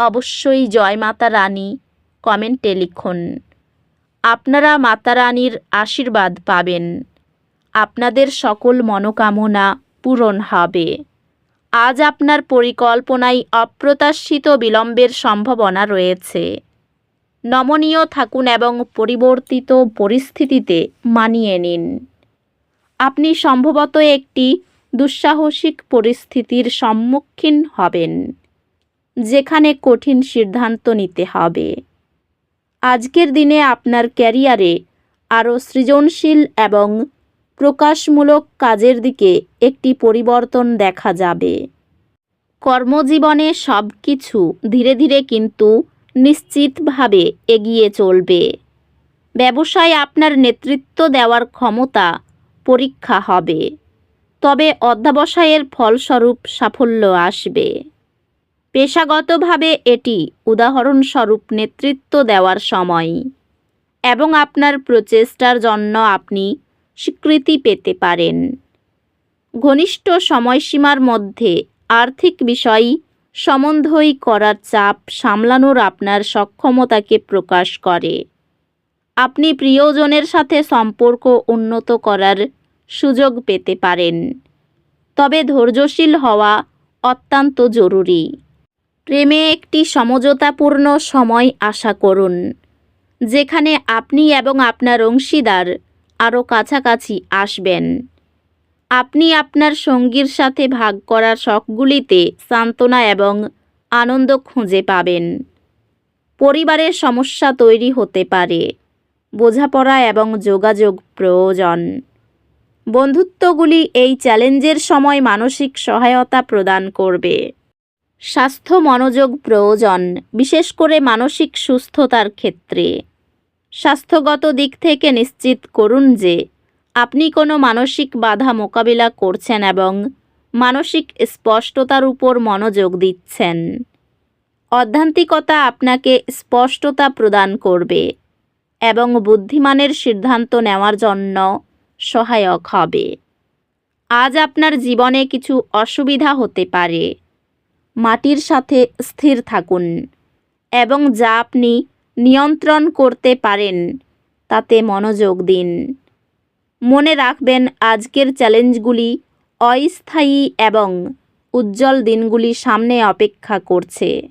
অবশ্যই জয় মাতা রানী, কমেন্টে লিখুন। আপনারা মাতা রানীর আশীর্বাদ পাবেন। আপনাদের সকল মনোকামনা পূরণ হবে। আজ আপনার পরিকল্পনায় অপ্রত্যাশিত বিলম্বের সম্ভাবনা রয়েছে। নমনীয় থাকুন এবং পরিবর্তিত পরিস্থিতিতে মানিয়ে নিন। আপনি সম্ভবত একটি দুঃসাহসিক পরিস্থিতির সম্মুখীন হবেন। যেখানে কঠিন সিদ্ধান্ত নিতে হবে। আজকের দিনে আপনার ক্যারিয়ারে আরও সৃজনশীল এবং প্রকাশমূলক কাজের দিকে একটি পরিবর্তন দেখা যাবে। কর্মজীবনে সব কিছু ধীরে ধীরে কিন্তু নিশ্চিতভাবে এগিয়ে চলবে। ব্যবসায় আপনার নেতৃত্ব দেওয়ার ক্ষমতা পরীক্ষা হবে। তবে অধ্যাবসায়ের ফলস্বরূপ সাফল্য আসবে। পেশাগতভাবে এটি উদাহরণস্বরূপ নেতৃত্ব দেওয়ার সময় এবং আপনার প্রচেষ্টার জন্য আপনি স্বীকৃতি পেতে পারেন। ঘনিষ্ঠ সময়সীমার মধ্যে আর্থিক বিষয় সমন্বয় করার চাপ সামলানোর আপনার সক্ষমতাকে প্রকাশ করে। আপনি প্রিয়জনের সাথে সম্পর্ক উন্নত করার সুযোগ পেতে পারেন। তবে ধৈর্যশীল হওয়া অত্যন্ত জরুরি। প্রেমে একটি সমঝোতাপূর্ণ সময় আশা করুন, যেখানে আপনি এবং আপনার অংশীদার আরও কাছাকাছি আসবেন। আপনি আপনার সঙ্গীর সাথে ভাগ করার শখগুলিতে সান্ত্বনা এবং আনন্দ খুঁজে পাবেন। পরিবারের সমস্যা তৈরি হতে পারে, বোঝাপড়া এবং যোগাযোগ প্রয়োজন। বন্ধুত্বগুলি এই চ্যালেঞ্জের সময় মানসিক সহায়তা প্রদান করবে। স্বাস্থ্য মনোযোগ প্রয়োজন, বিশেষ করে মানসিক সুস্থতার ক্ষেত্রে। স্বাস্থ্যগত দিক থেকে নিশ্চিত করুন যে, আপনি কোনো মানসিক বাধা মোকাবিলা করছেন এবং মানসিক স্পষ্টতার উপর মনোযোগ দিচ্ছেন। অধ্যান্তিকতা আপনাকে স্পষ্টতা প্রদান করবে এবং বুদ্ধিমানের সিদ্ধান্ত নেওয়ার জন্য সহায়ক হবে। আজ আপনার জীবনে কিছু অসুবিধা হতে পারে। মাটির সাথে স্থির থাকুন এবং যা আপনি নিয়ন্ত্রণ করতে পারেন, তাতে মনোযোগ দিন। মনে রাখবেন, আজকের চ্যালেঞ্জগুলি অস্থায়ী এবং উজ্জ্বল দিনগুলি সামনে অপেক্ষা করছে।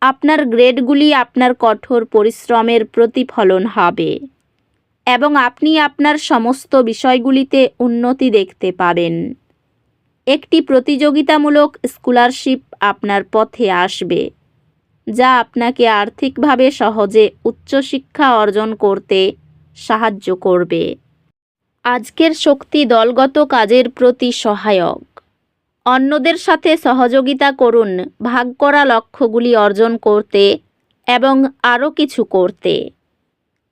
আপনার গ্রেডগুলি আপনার কঠোর পরিশ্রমের প্রতিফলন হবে এবং আপনি আপনার সমস্ত বিষয়গুলিতে উন্নতি দেখতে পাবেন। একটি প্রতিযোগিতামূলক স্কলারশিপ আপনার পথে আসবে, যা আপনাকে আর্থিকভাবে সহজে উচ্চশিক্ষা অর্জন করতে সাহায্য করবে। আজকের শক্তি দলগত কাজের প্রতি সহায়ক। অন্যদের সাথে সহযোগিতা করুন, ভাগ করা লক্ষ্যগুলি অর্জন করতে এবং আরও কিছু করতে।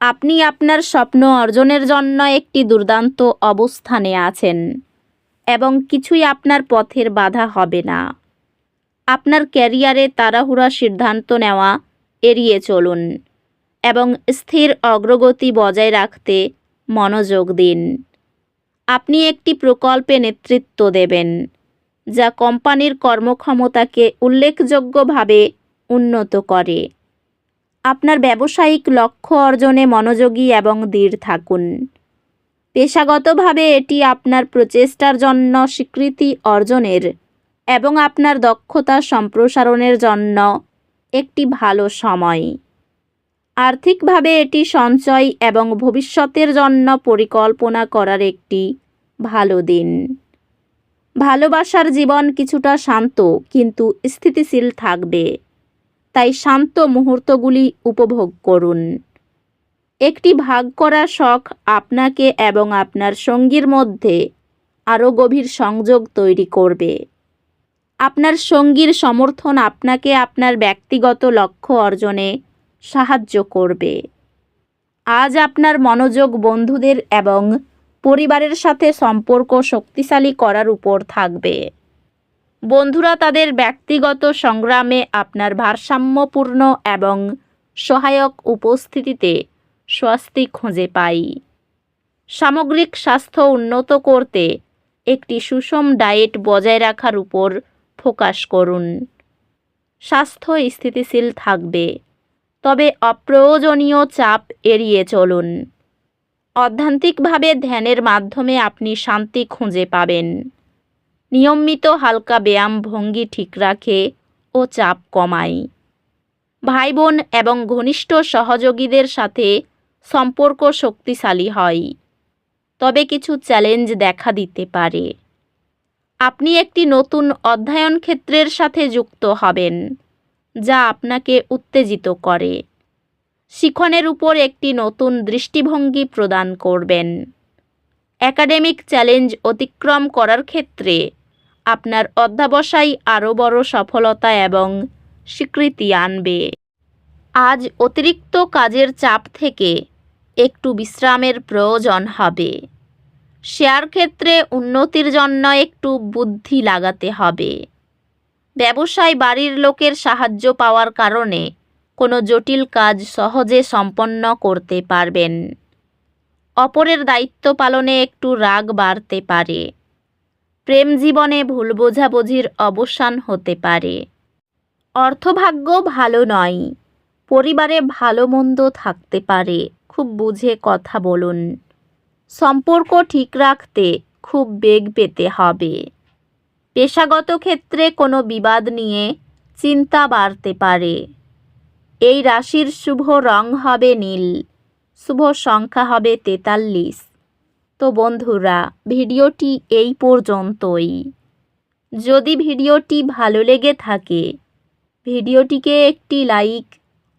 আপনি আপনার স্বপ্ন অর্জনের জন্য একটি দুর্দান্ত অবস্থানে আছেন। এবং কিছুই আপনার পথের বাধা হবে না। আপনার ক্যারিয়ারে তাড়াহুড়া সিদ্ধান্ত নেওয়া, এড়িয়ে চলুন এবং স্থির অগ্রগতি বজায় রাখতে মনোযোগ দিন। আপনি একটি প্রকল্পে নেতৃত্ব দেবেন, যা কোম্পানির কর্মক্ষমতাকে উল্লেখযোগ্যভাবে উন্নত করে। আপনার ব্যবসায়িক লক্ষ্য অর্জনে মনোযোগী এবং দৃঢ় থাকুন। পেশাগতভাবে এটি আপনার প্রচেষ্টার জন্য স্বীকৃতি অর্জনের এবং আপনার দক্ষতা সম্প্রসারণের জন্য একটি ভালো সময়। আর্থিকভাবে এটি সঞ্চয় এবং ভবিষ্যতের জন্য পরিকল্পনা করার একটি ভালো দিন। ভালোবাসার জীবন কিছুটা শান্ত কিন্তু স্থিতিশীল থাকবে। তাই শান্ত মুহূর্তগুলি উপভোগ করুন। একটি ভাগ করা শখ আপনাকে এবং আপনার সঙ্গীর মধ্যে আরও গভীর সংযোগ তৈরি করবে। আপনার সঙ্গীর সমর্থন আপনাকে আপনার ব্যক্তিগত লক্ষ্য অর্জনে সাহায্য করবে। আজ আপনার মনোযোগ বন্ধুদের এবং পরিবারের সাথে সম্পর্ক শক্তিশালী করার উপর থাকবে। বন্ধুরা তাদের ব্যক্তিগত সংগ্রামে আপনার ভারসাম্যপূর্ণ এবং সহায়ক উপস্থিতিতে স্বস্তি খুঁজে পাই। সামগ্রিক স্বাস্থ্য উন্নত করতে একটি সুষম ডায়েট বজায় রাখার উপর ফোকাস করুন। স্বাস্থ্য স্থিতিশীল থাকবে, তবে অপ্রয়োজনীয় চাপ এড়িয়ে চলুন। অধ্যান্তিকভাবে ধ্যানের মাধ্যমে আপনি শান্তি খুঁজে পাবেন। নিয়মিত হালকা ব্যায়াম ভঙ্গি ঠিক রাখে ও চাপ কমায়। ভাই বোন এবং ঘনিষ্ঠ সহযোগীদের সাথে সম্পর্ক শক্তিশালী হয়। তবে কিছু চ্যালেঞ্জ দেখা দিতে পারে। আপনি একটি নতুন অধ্যয়ন ক্ষেত্রের সাথে যুক্ত হবেন, যা আপনাকে উত্তেজিত করে। শিখনের উপর একটি নতুন দৃষ্টিভঙ্গি প্রদান করবেন। একাডেমিক চ্যালেঞ্জ অতিক্রম করার ক্ষেত্রে আপনার অধ্যাবসায় আরও বড় সফলতা এবং স্বীকৃতি আনবে। আজ অতিরিক্ত কাজের চাপ থেকে একটু বিশ্রামের প্রয়োজন হবে। শেয়ার ক্ষেত্রে উন্নতির জন্য একটু বুদ্ধি লাগাতে হবে। ব্যবসায় বাড়ির লোকের সাহায্য পাওয়ার কারণে কোনো জটিল কাজ সহজে সম্পন্ন করতে পারবেন। অপরের দায়িত্ব পালনে একটু রাগ বাড়তে পারে। প্রেম জীবনে ভুল বোঝাবুঝির অবসান হতে পারে। অর্থভাগ্য ভালো নয়। পরিবারে ভালো মন্দ থাকতে পারে, খুব বুঝে কথা বলুন। সম্পর্ক ঠিক রাখতে খুব বেগ পেতে হবে। পেশাগত ক্ষেত্রে কোনো বিবাদ নিয়ে চিন্তা বাড়তে পারে। এই রাশির শুভ রং হবে নীল, শুভ সংখ্যা হবে তেতাল্লিশ। তো বন্ধুরা, ভিডিওটি এই পর্যন্তই। যদি ভিডিওটি ভালো লেগে থাকে, ভিডিওটিকে একটি লাইক